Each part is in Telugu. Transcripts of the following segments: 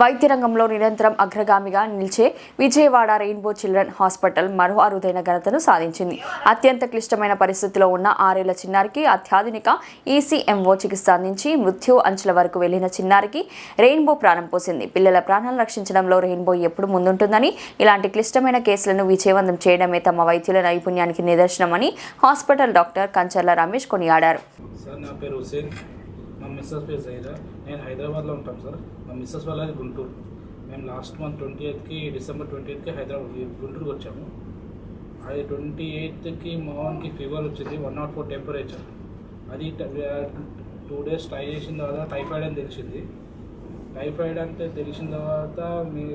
వైద్య రంగంలో నిరంతరం అగ్రగామిగా నిలిచే విజయవాడ రెయిన్బో చిల్డ్రన్ హాస్పిటల్ మరో అరుదైన ఘనతను సాధించింది. అత్యంత క్లిష్టమైన పరిస్థితిలో ఉన్న ఆరేళ్ళ చిన్నారికి అత్యాధునిక ఈసీఎంఓ చికిత్స అందించి మృత్యు అంచుల వరకు వెళ్ళిన చిన్నారికి రెయిన్బో ప్రాణం పోసింది. పిల్లల ప్రాణాలను రక్షించడంలో రెయిన్బో ఎప్పుడు ముందుంటుందని ఇలాంటి క్లిష్టమైన కేసులను విజయవంతం చేయడమే తమ వైద్యుల నైపుణ్యానికి నిదర్శనమని హాస్పిటల్ డాక్టర్ కంచర్ల రమేష్ కొనియాడారు. సార్ నా పేరు హుసేన్ మా మిస్సెస్ పేరు జైరా. నేను హైదరాబాద్లో ఉంటాం సార్. మా మిస్సెస్ వాళ్ళది గుంటూరు. మేము లాస్ట్ మంత్ ట్వంటీ ఎయిత్కి డిసెంబర్ ట్వంటీ ఎయిత్కి హైదరాబాద్ గుంటూరుకి వచ్చాము. అది ట్వంటీ ఎయిత్కి మా వానికి ఫీవర్ వచ్చింది వన్ నాట్ ఫోర్ టెంపరేచర్ అది టూ డేస్ ట్రై చేసిన తర్వాత టైఫాయిడ్ అని తెలిసింది. టైఫాయిడ్ అంటే తెలిసిన తర్వాత మీ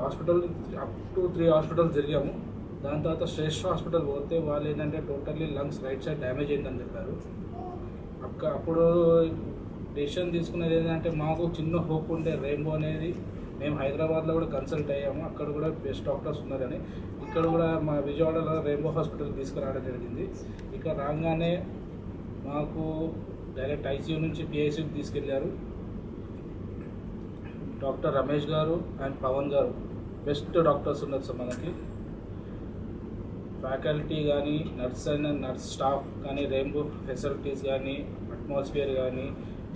hospital up to three hospitals తిరిగాము దాని తర్వాత శ్రేష్ఠ హాస్పిటల్ పోతే వాళ్ళు ఏంటంటే totally lungs right side damage అయిందని చెప్పారు. అప్పుడు డెసిషన్ తీసుకునేది ఏంటంటే మాకు చిన్న హోప్ ఉండే రెయిన్బో అనేది మేము హైదరాబాద్లో కూడా కన్సల్ట్ అయ్యాము. అక్కడ కూడా బెస్ట్ డాక్టర్స్ ఉన్నారని. ఇక్కడ కూడా మా విజయవాడలో రెయిన్బో హాస్పిటల్ తీసుకురావడం జరిగింది. ఇక్కడ రాగానే మాకు డైరెక్ట్ ఐసీయూ నుంచి పిఐసీకి తీసుకెళ్ళారు. డాక్టర్ రమేష్ గారు అండ్ పవన్ గారు. బెస్ట్ డాక్టర్స్ ఉన్నారు సార్ మనకి. ఫ్యాకల్టీ కానీ నర్స్ అండ్ నర్స్ స్టాఫ్ కానీ రెయిన్బో ఫెసిలిటీస్ కానీ అట్మాస్ఫియర్ కానీ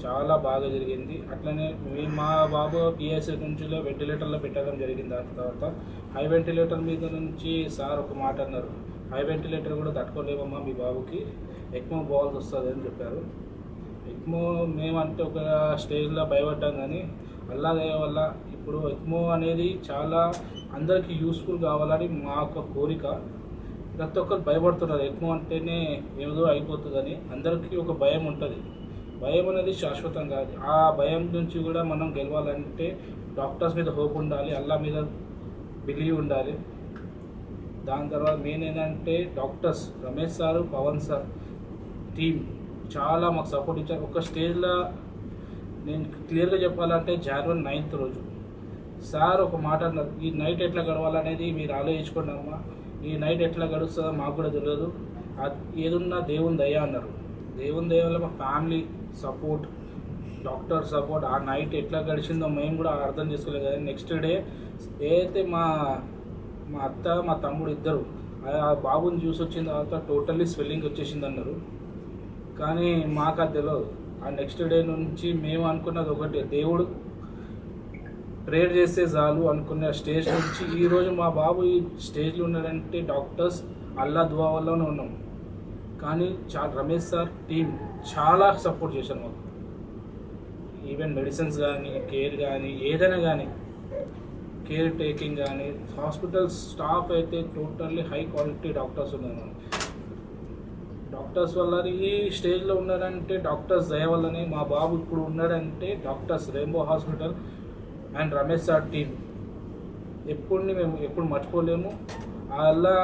చాలా బాగా జరిగింది. అట్లనే మీ- మా బాబు పిఎస్సి నుంచి వెంటిలేటర్లో పెట్టడం జరిగింది. దాని తర్వాత హై వెంటిలేటర్ మీద నుంచి సార్ ఒక మాట అన్నారు. హై వెంటిలేటర్ కూడా తట్టుకోలేమమ్మా మీ బాబుకి. ఎక్కువ బాల్స్ వస్తుంది అని చెప్పారు. ఎక్మో మేమంటే ఒక స్టేజ్లో భయపడ్డాం కానీ అల్లాదయ వల్ల ఇప్పుడు ఎక్మో అనేది చాలా అందరికీ యూస్ఫుల్ కావాలని మా యొక్క కోరిక. ప్రతి ఒక్కరు భయపడుతున్నారు ఎక్కువ అంటేనే ఏదో అయిపోతుందని. అందరికీ ఒక భయం ఉంటుంది. భయం అనేది శాశ్వతం కాదు. ఆ భయం నుంచి కూడా మనం గెలవాలంటే డాక్టర్స్ మీద హోప్ ఉండాలి అల్లా మీద బిలీవ్ ఉండాలి. దాని తర్వాత మెయిన్ ఏంటంటే doctors Ramesh sir Pavan sir team చాలా మాకు సపోర్ట్ ఇచ్చారు. ఒక స్టేజ్లో నేను క్లియర్గా చెప్పాలంటే జనవరి నైన్త్ రోజు. సార్ ఒక మాట అన్నారు ఈ నైట్ ఎట్లా గడవాలనేది మీరు ఆలోచించుకోండి అమ్మా. ఈ నైట్ ఎట్లా గడుస్తుందో మాకు కూడా తెలియదు. అది ఏదున్నా దేవుని దయ అన్నారు. దేవుని దయ వల్ల మా ఫ్యామిలీ సపోర్ట్ డాక్టర్ సపోర్ట్ ఆ నైట్ ఎట్లా గడిచిందో మేము కూడా అర్థం చేసుకోలేదు కదా. నెక్స్ట్ డే ఏదైతే మా మా అత్త మా తమ్ముడు ఇద్దరు ఆ బాబుని చూసి వచ్చిన తర్వాత టోటల్లీ స్వెల్లింగ్ వచ్చేసింది అన్నారు. కానీ మాకు అది తెలియదు. ఆ నెక్స్ట్ డే నుంచి మేము అనుకున్నది ఒకటి దేవుడు ప్రేయర్ చేస్తే చాలు అనుకున్న స్టేజ్ నుంచి ఈరోజు మా బాబు ఈ స్టేజ్లో ఉన్నాడంటే డాక్టర్స్ అల్లా దువా వల్లనే ఉన్నాం. కానీ చా రమేష్ సార్ టీం చాలా సపోర్ట్ చేశారు మాకు. ఈవెన్ మెడిసిన్స్ కానీ కేర్ కానీ ఏదైనా కానీ కేర్ టేకింగ్ కానీ హాస్పిటల్ స్టాఫ్ అయితే టోటల్లీ హై క్వాలిటీ డాక్టర్స్ ఉన్నారు. డాక్టర్స్ వల్ల ఈ స్టేజ్లో ఉన్నారంటే డాక్టర్స్ దయ వల్లనే మా బాబు ఇప్పుడు ఉన్నాడంటే doctors rainbow hospital and Ramesh sir team ఎప్పుడు మేము ఎప్పుడు మర్చిపోలేము. అలా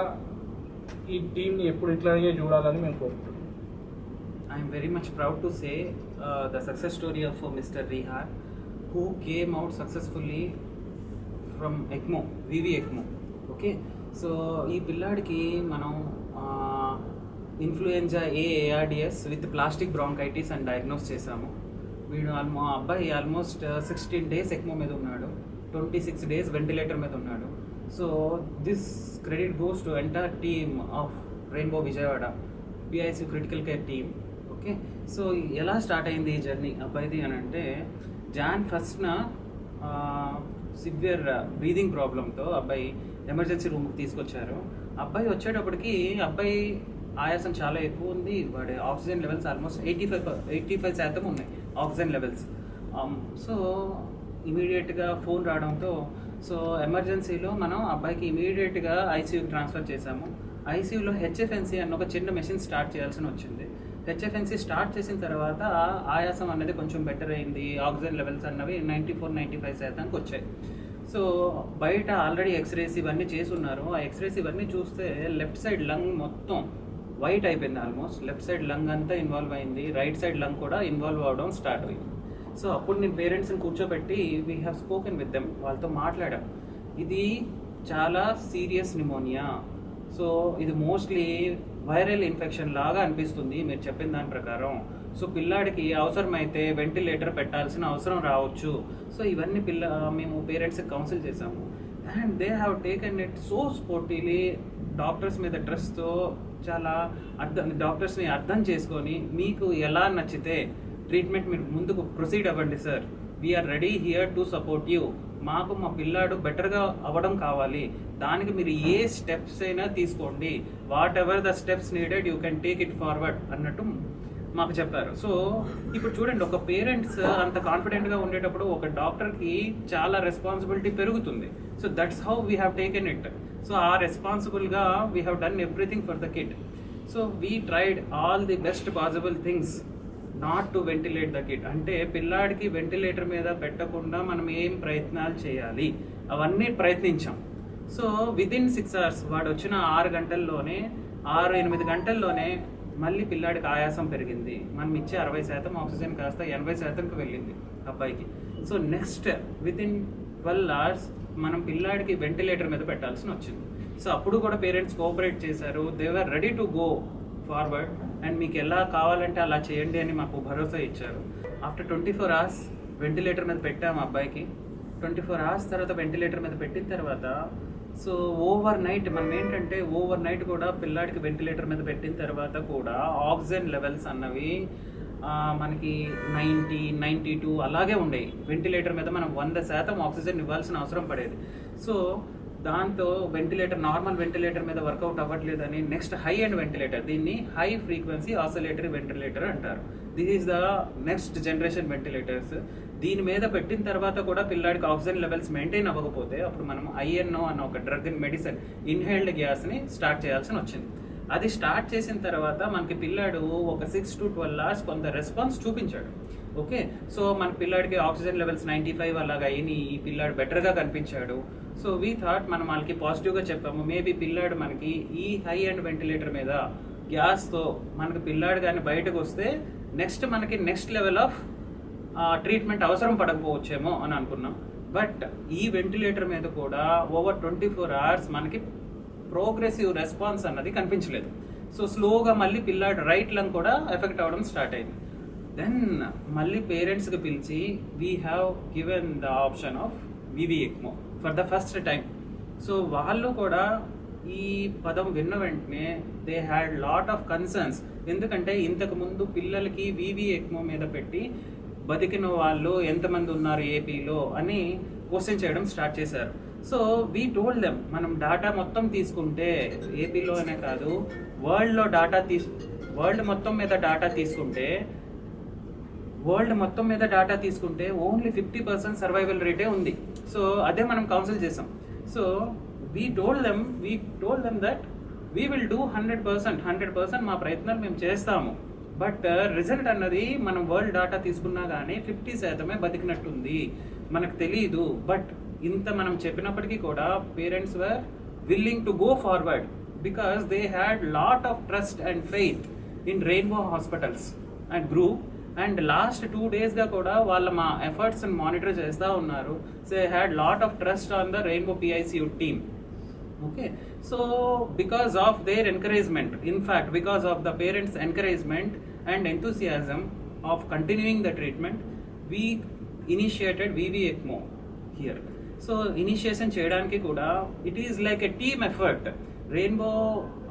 ఈ టీంని ఎప్పుడు ఇట్లాగే చూడాలని మేము కోరుకుంటున్నాం. I'm very much proud to say the success story of mister of who came out successfully from ECMO VV ECMO okay so ఈ పిల్లాడికి మనం influenza ARDS with plastic bronchitis and diagnose చేశాము. వీడు ఆల్మో అబ్బాయి almost uh, sixteen days ECMO మీద ఉన్నాడు. ట్వంటీ సిక్స్ డేస్ వెంటిలేటర్ మీద ఉన్నాడు. So this credit goes to entire team of rainbow Vijayawada PIC critical care team okay so ఎలా స్టార్ట్ అయింది ఈ జర్నీ అబ్బాయిది అని అంటే జాన్ ఫస్ట్న సివియర్ బ్రీదింగ్ ప్రాబ్లంతో అబ్బాయి ఎమర్జెన్సీ రూమ్కి తీసుకొచ్చారు. అబ్బాయి వచ్చేటప్పటికి అబ్బాయి ఆయాసం చాలా ఎక్కువ ఉంది. వాడి oxygen levels almost eighty five eighty five శాతం ఉన్నాయి. Oxygen levels. Um, సో ఇమీడియట్గా ఫోన్ రావడంతో సో ఎమర్జెన్సీలో మనం అబ్బాయికి ఇమీడియట్గా ఐసీయూకి ట్రాన్స్ఫర్ చేశాము. ఐసీయూలో హెచ్ఎఫ్ఎన్సీ అన్న ఒక చిన్న మెషిన్ స్టార్ట్ చేయాల్సి వచ్చింది. హెచ్ఎఫ్ఎన్సీ స్టార్ట్ చేసిన తర్వాత ఆయాసం అనేది కొంచెం బెటర్ అయింది. ఆక్సిజన్ లెవెల్స్ అన్నవి నైంటీ ఫోర్ నైంటీ ఫైవ్ శాతానికి వచ్చాయి. సో బయట ఆల్రెడీ ఎక్స్రేస్ ఇవన్నీ చేసి ఉన్నారు. ఆ ఎక్స్రేస్ ఇవన్నీ చూస్తే లెఫ్ట్ సైడ్ లంగ్ మొత్తం వైట్ అయిపోయింది ఆల్మోస్ట్ లెఫ్ట్ సైడ్ లంగ్ అంతా ఇన్వాల్వ్ అయింది. రైట్ సైడ్ లంగ్ కూడా ఇన్వాల్వ్ అవడం స్టార్ట్ అయింది. సో అప్పుడు నేను పేరెంట్స్ని కూర్చోబెట్టి we have spoken with them వాళ్ళతో మాట్లాడాం. ఇది చాలా సీరియస్ నిమోనియా సో ఇది మోస్ట్లీ వైరల్ ఇన్ఫెక్షన్ లాగా అనిపిస్తుంది మీరు చెప్పిన దాని ప్రకారం. సో పిల్లాడికి అవసరమైతే వెంటిలేటర్ పెట్టాల్సిన అవసరం రావచ్చు. సో ఇవన్నీ పిల్ల మేము పేరెంట్స్కి కౌన్సిల్ చేసాము and they have taken it so sportily doctors మీద ట్రస్ట్తో చాలా అర్థం డాక్టర్స్ని అర్థం చేసుకొని మీకు ఎలా నచ్చితే ట్రీట్మెంట్ మీరు ముందుకు ప్రొసీడ్ అవ్వండి sir. We're ready here to support you మాకు మా పిల్లాడు బెటర్గా అవ్వడం కావాలి. దానికి మీరు ఏ స్టెప్స్ అయినా తీసుకోండి. Whatever the steps needed you can take it forward అన్నట్టు మాకు చెప్పారు. సో ఇప్పుడు చూడండి ఒక పేరెంట్స్ అంత కాన్ఫిడెంట్గా ఉండేటప్పుడు ఒక డాక్టర్కి చాలా రెస్పాన్సిబిలిటీ పెరుగుతుంది. So that's how we have taken it so ఆ రెస్పాన్సిబుల్గా we have done everything for the kid so we tried all the best possible things not to ventilate the kid అంటే పిల్లాడికి వెంటిలేటర్ మీద పెట్టకుండా మనం ఏం ప్రయత్నాలు చేయాలి? అవన్నీ ప్రయత్నించాం. సో విదిన్ సిక్స్ అవర్స్ వాడు వచ్చిన ఆరు గంటల్లోనే ఆరు ఎనిమిది గంటల్లోనే మళ్ళీ పిల్లాడికి ఆయాసం పెరిగింది. మనం ఇచ్చే అరవై శాతం ఆక్సిజన్ కాస్త ఎనభై శాతంకి వెళ్ళింది అబ్బాయికి. So next within twelve hours మనం పిల్లాడికి వెంటిలేటర్ మీద పెట్టాల్సి వచ్చింది. సో అప్పుడు కూడా పేరెంట్స్ కోఆపరేట్ చేశారు. They were ready to go forward and మీకు ఎలా కావాలంటే అలా చేయండి అని మాకు భరోసా ఇచ్చారు. After twenty four hours ventilator మీద పెట్టాము అబ్బాయికి. ట్వంటీ ఫోర్ అవర్స్ తర్వాత వెంటిలేటర్ మీద పెట్టిన తర్వాత సో ఓవర్ నైట్ మనం ఏంటంటే ఓవర్ నైట్ కూడా పిల్లాడికి వెంటిలేటర్ మీద పెట్టిన తర్వాత కూడా ఆక్సిజన్ లెవెల్స్ అన్నవి మనకి నైంటీ నైంటీ టూ అలాగే ఉండేవి. వెంటిలేటర్ మీద మనం వంద శాతం ఆక్సిజన్ ఇవ్వాల్సిన అవసరం పడేది. సో దాంతో వెంటిలేటర్ నార్మల్ వెంటిలేటర్ మీద వర్కౌట్ అవ్వట్లేదని నెక్స్ట్ హై అండ్ వెంటిలేటర్ దీన్ని హై ఫ్రీక్వెన్సీ ఆసోలేటరీ వెంటిలేటర్ అంటారు. This is the next generation ventilators. దీని మీద పెట్టిన తర్వాత కూడా పిల్లాడికి ఆక్సిజన్ లెవెల్స్ మెయింటైన్ అవ్వకపోతే అప్పుడు మనం ఐఎన్ఓ అన్న ఒక డ్రగ్ మెడిసిన్ ఇన్హేల్డ్ గ్యాస్ని స్టార్ట్ చేయాల్సి వచ్చింది. అది స్టార్ట్ చేసిన తర్వాత మనకి పిల్లాడు ఒక సిక్స్ టు ట్వెల్వ్ అవర్స్ కొంత రెస్పాన్స్ చూపించాడు. ఓకే సో మన పిల్లాడికి ఆక్సిజన్ లెవెల్స్ నైంటీ ఫైవ్ అలాగా అయినాయి ఈ పిల్లాడు బెటర్గా కనిపించాడు. సో వీ థాట్ మనం వాళ్ళకి పాజిటివ్గా చెప్పాము. మేబీ పిల్లాడు మనకి ఈ హై అండ్ వెంటిలేటర్ మీద గ్యాస్తో మనకి పిల్లాడు కానీ బయటకు వస్తే నెక్స్ట్ మనకి నెక్స్ట్ లెవెల్ ఆఫ్ ట్రీట్మెంట్ అవసరం పడకపోవచ్చేమో అని అనుకున్నాం. బట్ ఈ వెంటిలేటర్ మీద కూడా ఓవర్ ట్వంటీ ఫోర్ అవర్స్ మనకి ప్రోగ్రెసివ్ రెస్పాన్స్ అన్నది కనిపించలేదు. సో స్లోగా మళ్ళీ పిల్లాడు రైట్ లంగ్ కూడా ఎఫెక్ట్ అవ్వడం స్టార్ట్ అయింది. దెన్ మళ్ళీ పేరెంట్స్కి పిలిచి we have given the option of VV ECMO for the first time so వాళ్ళు కూడా ఈ పదం విన్న వెంటనే they had lot of concerns ఎందుకంటే ఇంతకు ముందు పిల్లలకి వివి ఎక్మో మీద పెట్టి బతికిన వాళ్ళు ఎంతమంది ఉన్నారు ఏపీలో అని క్వశ్చన్ చేయడం స్టార్ట్ చేశారు. సో వీ టోల్డ్ దెమ్ మనం డాటా మొత్తం తీసుకుంటే ఏపీలో అనే కాదు వరల్డ్లో డాటా తీసు వరల్డ్ మొత్తం మీద డాటా తీసుకుంటే వరల్డ్ మొత్తం మీద డాటా తీసుకుంటే ఓన్లీ ఫిఫ్టీ పర్సెంట్ సర్వైవల్ రేటే ఉంది. సో అదే మనం కౌన్సిల్ చేసాం. So we told them we told them that we will do hundred percent hundred percent మా ప్రయత్నాలు మేము చేస్తాము. బట్ రిజల్ట్ uh, అన్నది మనం వరల్డ్ డాటా తీసుకున్నా కానీ ఫిఫ్టీ శాతమే బతికినట్టుంది. మనకు తెలియదు బట్ ఇంత మనం చెప్పినప్పటికీ కూడా parents were willing to go forward because they had lot of trust and faith in Rainbow hospitals and group and last two డేస్గా కూడా వాళ్ళ మా ఎఫర్ట్స్ మానిటర్ చేస్తా ఉన్నారు. So had lot of trust on the Rainbow PICU team okay so because of their encouragement in fact because of the parents encouragement and enthusiasm of continuing the treatment we initiated VV ECMO here so initiation చేయడానికి కూడా it is like a team effort Rainbow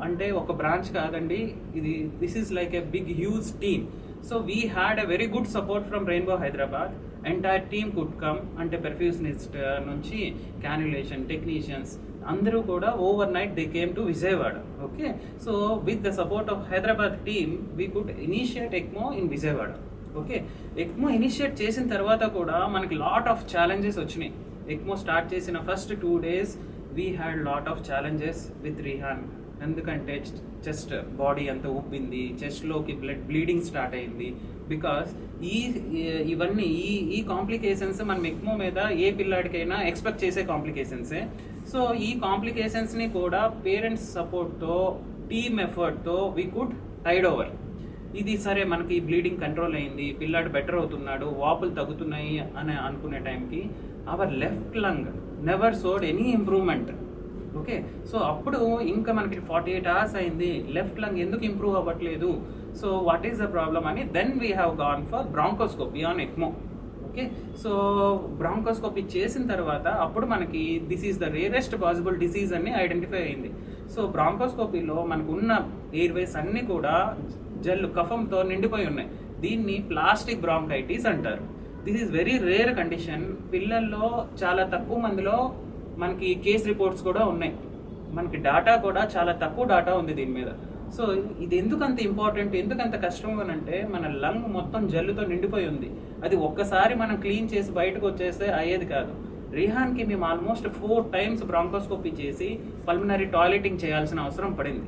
అంటే ఒక బ్రాంచ్ కాదండి. ఇది this is like a big huge team so we had a very good support from Rainbow Hyderabad entire team could come అంటే పెర్ఫ్యూషనిస్ట్ నుంచి క్యాన్యులేషన్ టెక్నీషియన్స్ అందరూ కూడా over night they came to Vijayawada okay so with the support of Hyderabad team we could initiate ECMO in Vijayawada okay ECMO initiate చేసిన తర్వాత కూడా మనకి లాట్ ఆఫ్ ఛాలెంజెస్ వచ్చినాయి. ఎక్మో స్టార్ట్ చేసిన first two days we had lot of challenges with Rehan ఎందుకంటే చెస్ట్ బాడీ అంతా ఉబ్బింది చెస్ట్లోకి బ్లడ్ బ్లీడింగ్ స్టార్ట్ అయింది. బికాస్ ఈ ఈ- ఇవన్నీ ఈ ఈ కాంప్లికేషన్స్ మనం ఎక్మో మీద ఏ పిల్లాడికైనా ఎక్స్పెక్ట్ చేసే కాంప్లికేషన్సే సో ఈ కాంప్లికేషన్స్ని కూడా పేరెంట్స్ సపోర్ట్తో టీమ్ ఎఫర్ట్తో వీ కుడ్ టైడ్ ఓవర్ ఇది సరే మనకి బ్లీడింగ్ కంట్రోల్ అయింది పిల్లాడు బెటర్ అవుతున్నాడు వాపులు తగ్గుతున్నాయి అని అనుకునే టైంకి our left lung never showed any improvement okay so అప్పుడు ఇంకా మనకి ఫార్టీ ఎయిట్ అవర్స్ అయింది లెఫ్ట్ లంగ్ ఎందుకు ఇంప్రూవ్ అవ్వట్లేదు? So what is the problem అని then we have gone for bronchoscope on ECMO okay so bronchoscopy చేసిన తర్వాత అప్పుడు మనకి this is the rarest possible disease అని ఐడెంటిఫై అయింది. సో బ్రాంకోస్కోపీలో మనకు ఉన్న ఎయిర్వేస్ అన్నీ కూడా జల్లు కఫంతో నిండిపోయి ఉన్నాయి. దీన్ని ప్లాస్టిక్ బ్రాంకైటిస్ అంటారు. This is very rare condition పిల్లల్లో చాలా తక్కువ మందిలో మనకి కేస్ రిపోర్ట్స్ కూడా ఉన్నాయి. మనకి డాటా కూడా చాలా తక్కువ డాటా ఉంది దీని మీద. సో ఇది ఎందుకు అంత ఇంపార్టెంట్ ఎందుకు అంత కష్టం అని అంటే మన లంగ్ మొత్తం జల్లుతో నిండిపోయి ఉంది. అది ఒక్కసారి మనం క్లీన్ చేసి బయటకు వచ్చేస్తే అయ్యేది కాదు. రిహాన్కి మేము ఆల్మోస్ట్ ఫోర్ టైమ్స్ బ్రాంకోస్కోపీ చేసి పల్మినరీ టాయిలెటింగ్ చేయాల్సిన అవసరం పడింది.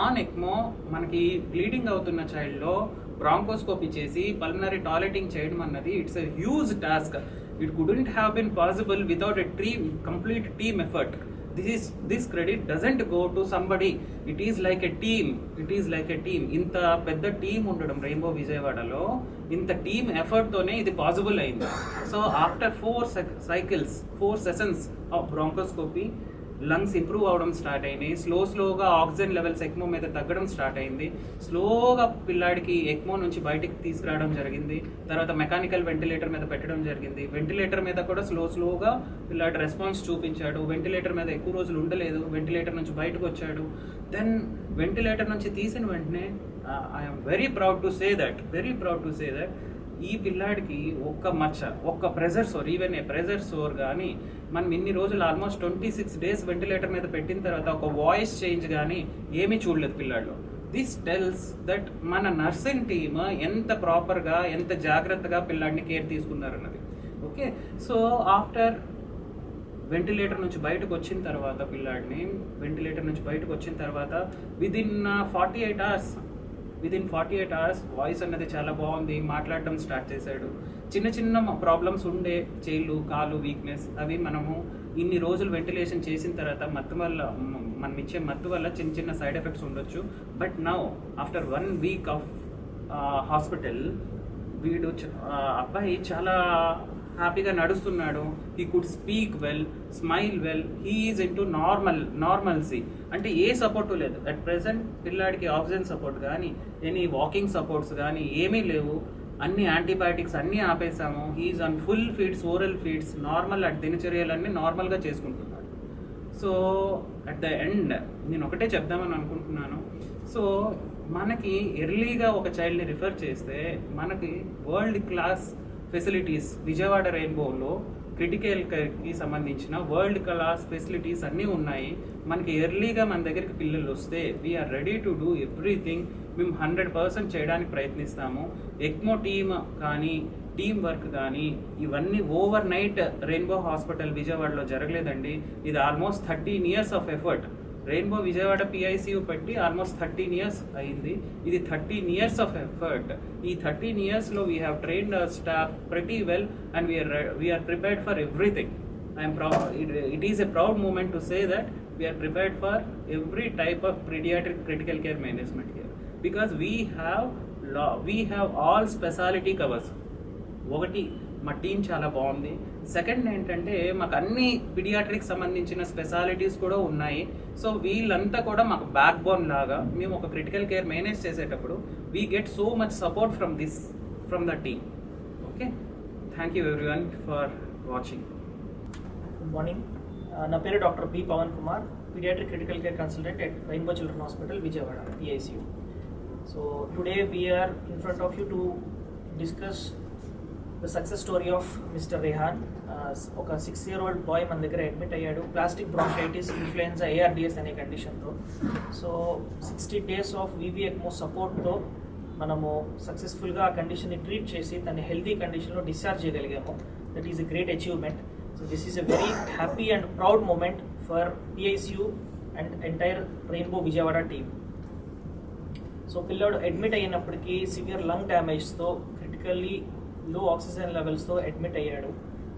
ఆన్ ఎక్మో మనకి బ్లీడింగ్ అవుతున్న చైల్డ్లో బ్రాంకోస్కోపీ చేసి పల్మినరీ టాయిలెటింగ్ చేయడం అన్నది it's a huge task. It couldn't have been possible without a tree complete team effort. This is this credit doesn't go to somebody it is like a team it is like a team ఇంత పెద్ద టీం ఉండడం రెయిన్బో విజయవాడలో ఇంత టీమ్ ఎఫర్ట్తోనే ఇది పాసిబుల్ అయింది. So after four cycles four sessions of bronchoscopy lungs improve అవడం స్టార్ట్ అయినాయి స్లో స్లోగా ఆక్సిజన్ లెవెల్స్ ఎక్మో మీద తగ్గడం స్టార్ట్ అయింది. స్లోగా పిల్లాడికి ఎక్మో నుంచి బయటికి తీసుకురావడం జరిగింది. తర్వాత మెకానికల్ వెంటిలేటర్ మీద పెట్టడం జరిగింది. వెంటిలేటర్ మీద కూడా స్లో స్లోగా పిల్లాడి రెస్పాన్స్ చూపించాడు. వెంటిలేటర్ మీద ఎక్కువ రోజులు ఉండలేదు. వెంటిలేటర్ నుంచి బయటకు వచ్చాడు. దెన్ వెంటిలేటర్ నుంచి తీసిన వెంటనే I'm very proud to say that very proud to say that ఈ పిల్లాడికి ఒక్క మచ్చ ఒక్క pressure sore even a pressure sore కానీ మనం ఇన్ని రోజులు almost twenty six days ventilator మీద పెట్టిన తర్వాత ఒక వాయిస్ చేంజ్ కానీ ఏమీ చూడలేదు పిల్లాడు దిస్ టెల్స్ దట్ మన నర్సింగ్ టీమ్ ఎంత ప్రాపర్గా ఎంత జాగ్రత్తగా పిల్లాడిని కేర్ తీసుకున్నారన్నది. ఓకే సో ఆఫ్టర్ వెంటిలేటర్ నుంచి బయటకు వచ్చిన తర్వాత పిల్లాడిని వెంటిలేటర్ నుంచి బయటకు వచ్చిన తర్వాత within forty eight hours within forty eight hours voice అన్నది చాలా బాగుంది. మాట్లాడడం స్టార్ట్ చేశాడు. చిన్న చిన్న ప్రాబ్లమ్స్ ఉండే చేళ్ళు కాలు వీక్నెస్ అవి మనము ఇన్ని రోజులు వెంటిలేషన్ చేసిన తర్వాత మత్తు వల్ల మనం ఇచ్చే మత్తు వల్ల చిన్న చిన్న సైడ్ ఎఫెక్ట్స్ ఉండొచ్చు. But now after one week of hospital వీడు అబ్బాయి చాలా హ్యాపీగా నడుస్తున్నాడు. He could speak well smile well he's into normal normalcy అంటే ఏ సపోర్టు లేదు. అట్ ప్రెసెంట్ పిల్లాడికి ఆక్సిజన్ సపోర్ట్ కానీ ఎనీ వాకింగ్ సపోర్ట్స్ కానీ ఏమీ లేవు. అన్ని యాంటీబయాటిక్స్ అన్నీ ఆపేసాము. He's on full feeds oral feeds normal at దినచర్యలన్నీ నార్మల్గా చేసుకుంటున్నాడు. సో అట్ ద ఎండ్ నేను ఒకటే చెప్దామని అనుకుంటున్నాను. సో మనకి ఎర్లీగా ఒక చైల్డ్ని రిఫర్ చేస్తే మనకి వరల్డ్ క్లాస్ ఫెసిలిటీస్ విజయవాడ రెయిన్బోలో క్రిటికల్ కేర్కి సంబంధించిన వరల్డ్ క్లాస్ ఫెసిలిటీస్ అన్నీ ఉన్నాయి. మనకి ఎర్లీగా మన దగ్గరికి పిల్లలు వస్తే we're ready to do everything మేము హండ్రెడ్ పర్సెంట్ చేయడానికి ప్రయత్నిస్తాము. ఎక్మో టీమ్ కానీ టీమ్ వర్క్ కానీ ఇవన్నీ ఓవర్ నైట్ రెయిన్బో హాస్పిటల్ విజయవాడలో జరగలేదండి. ఇది almost thirteen years of effort Rainbow Vijayawada PICU పెట్టి ఆల్మోస్ట్ థర్టీన్ ఇయర్స్ అయింది. ఇది థర్టీన్ ఇయర్స్ ఆఫ్ ఎఫర్ట్ ఈ థర్టీన్ ఇయర్స్లో వీ హ్యావ్ ట్రైన్డ్ స్టాఫ్ ప్రతి well and we're we're prepared for everything I'm proud it is a proud moment to say that we're prepared for every type of paediatric critical care management care because we have law we have all speciality covers ఒకటి మా టీం చాలా బాగుంది. సెకండ్ ఏంటంటే మాకు అన్ని పిడియాట్రిక్ సంబంధించిన స్పెషాలిటీస్ కూడా ఉన్నాయి. సో వీళ్ళంతా కూడా మాకు బ్యాక్ బోన్ లాగా మేము ఒక క్రిటికల్ కేర్ మేనేజ్ చేసేటప్పుడు we get so much support from this from the team okay thank you everyone for watching good morning నా పేరు doctor B Pavan Kumar paediatric critical care consultant at Rainbow children hospital Vijayawada PICU so today we're in front of you to discuss the success story of mister Rehan ఒక సిక్స్ ఇయర్ ఓల్డ్ బాయ్ మన దగ్గర అడ్మిట్ అయ్యాడు. ప్లాస్టిక్ బ్రాంకైటిస్ ఇన్ఫ్లుయెన్జా ఏఆర్డిఎస్ అనే కండిషన్తో so sixty days of VV ECMO సపోర్ట్తో మనము సక్సెస్ఫుల్గా ఆ కండిషన్ని ట్రీట్ చేసి తన హెల్దీ కండిషన్లో discharge చేయగలిగాము. That is a great achievement so this is a very happy and proud moment for PICU and entire Rainbow Vijayawada team so పిల్లోడు అడ్మిట్ అయినప్పటికీ సివియర్ లంగ్ డ్యామేజ్తో క్రిటికల్లీ లో ఆక్సిజన్ లెవెల్స్తో అడ్మిట్ అయ్యాడు.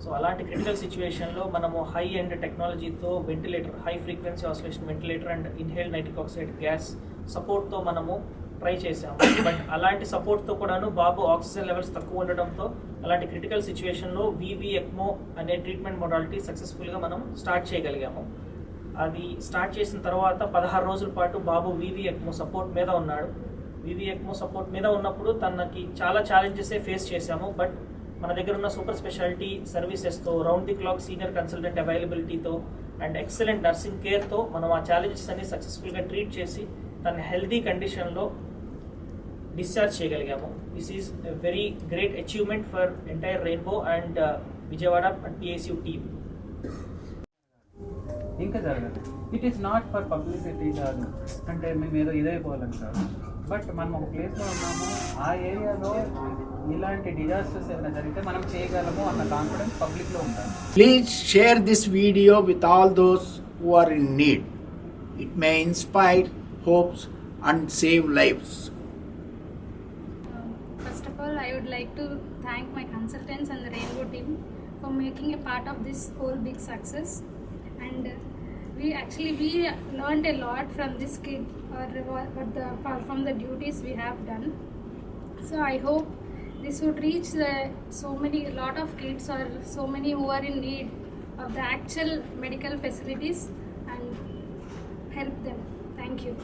సో అలాంటి క్రిటికల్ సిచ్యువేషన్లో మనము హై అండ్ టెక్నాలజీతో ventilator high frequency oscillation ventilator and inhale nitric oxide gas సపోర్ట్తో మనము ట్రై చేసాము బట్ అలాంటి సపోర్ట్తో కూడాను బాబు ఆక్సిజన్ లెవెల్స్ తక్కువ ఉండడంతో అలాంటి క్రిటికల్ సిచ్యువేషన్లో వివి ఎక్మో అనే ట్రీట్మెంట్ మొడాలిటీ సక్సెస్ఫుల్గా మనం స్టార్ట్ చేయగలిగాము. అది స్టార్ట్ చేసిన తర్వాత పదహారు రోజుల పాటు బాబు వివి ఎక్మో సపోర్ట్ మీద ఉన్నాడు. వివి ఎక్మో సపోర్ట్ మీద ఉన్నప్పుడు తనకి చాలా ఛాలెంజెసే ఫేస్ చేశాము. బట్ మన దగ్గర ఉన్న super speciality సర్వీసెస్తో round the clock senior consultant అవైలబిలిటీతో and excellent nursing కేర్తో మనం ఆ ఛాలెంజెస్ అన్ని సక్సెస్ఫుల్గా ట్రీట్ చేసి తన హెల్తీ కండిషన్లో discharge చేయగలిగాము. This is very great achievement for entire Rainbow and Vijayawada PSU team ఇంకా జరగదు. It is not for publicity కాదు. అంటే మేము ఏదో ఇదైపోవాలని కాదు బట్ మనం ఒక ప్లేస్లో ఉన్నాము ఆ ఏరియాలో ఇలాంటి డిజాస్టర్స్ ఏమైనా జరిగితే మనం చేయగలము అన్న కాన్ఫిడెన్స్ పబ్లిక్లో ఉంటుంది. Please share this video with all those who are in need it may inspire hopes and save lifes first of all I would like to thank my consultants and Rainbow team for making part of this whole big success and We actually we learned a lot from this kid or the from the duties we have done. So I hope this would reach the so many a lot of kids or so many who are in need of the actual medical facilities and help them. Thank you.